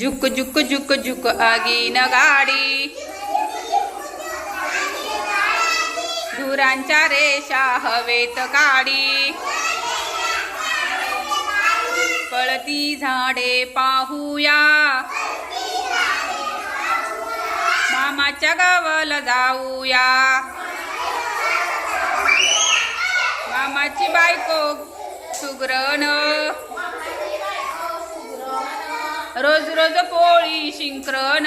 झुक झुक झुक झुक आगीन गाडी. धुरांच्या रेषा हवेत काडी पळती झाडे पाहूया. मामाच्या गावाला जाऊया. मामाची बायको सुग्रण रोज रोज पोळी शिंकरण.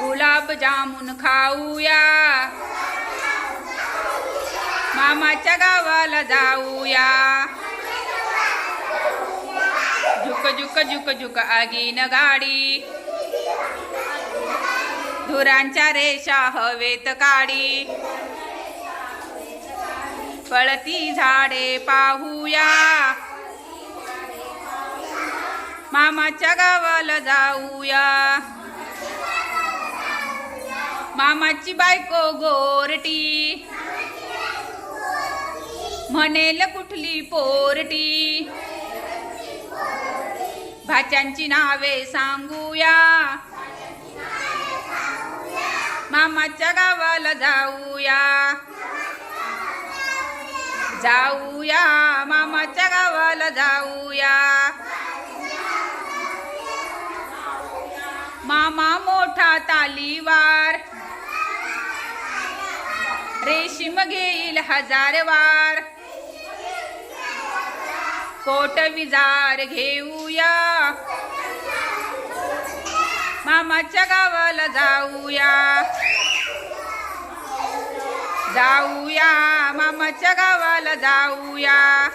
गुलाब जामुन खाऊया. मामाच्या गावाला जाऊया. झुक झुक झुक झुक आगीन गाडी. धुरांच्या रेषा हवेत काडी. पळती झाडे पाहूया. मामाच्या गावाला जाऊया. मामाची बायको गोरटी. म्हणेल कुठली पोरटी. भाच्यांची नावे सांगूया. मामाच्या गावाला जाऊया. जाऊया मामाच्या गावाला जाऊया. मोठा रेशीम घेईल हजार वार. कोट विजार घेऊया. मामाच्या गावाला जाऊया. जाऊया मामाच्या गावाला जाऊया.